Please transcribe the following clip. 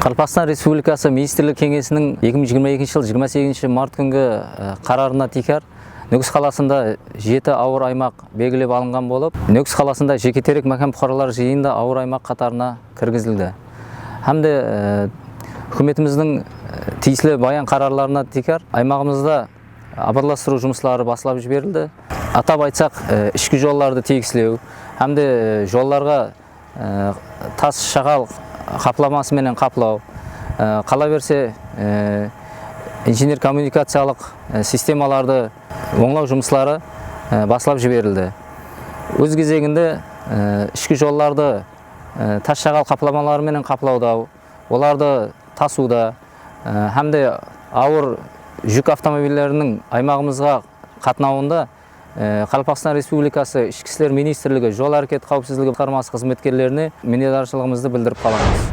Қалпақстан Республикасы Министрлік Кеңесінің 2022 жыл 28 март күнгі э, қарарына тикар Нүкіс қаласында жеті ауыр аймақ белгілеп алынған болып, Нүкіс қаласында жекетерек мәкан бұқаралар жиында ауыр аймақ қатарына кіргізілді. Әмді үкіметіміздің э, тиесілі баян қарарларына тикар аймағымызда абырластыру жұмыстары басылап жіберілді. Атап айтсақ, э, ішкі жолларды тегісілеу, әмді жолларға э, тас шағал қапламасыменен қаплау, Э, қала берсе э, инженер коммуникациялық э, системаларды оңлау жұмыстары басылап жіберілді. Өз кезегінде ішкі жолларды тас шағал қапламаларыменен қаплаудау, оларды тасуда, әмде ауыр жүк автомобильдерінің аймағымызға қатынауында Қалпақстан Республикасы Ішкі істер министрлігі жол әрекет қауіпсіздігі басқармасы қызметкерлеріне minnетдаршылығымызды білдіріп қаламыз.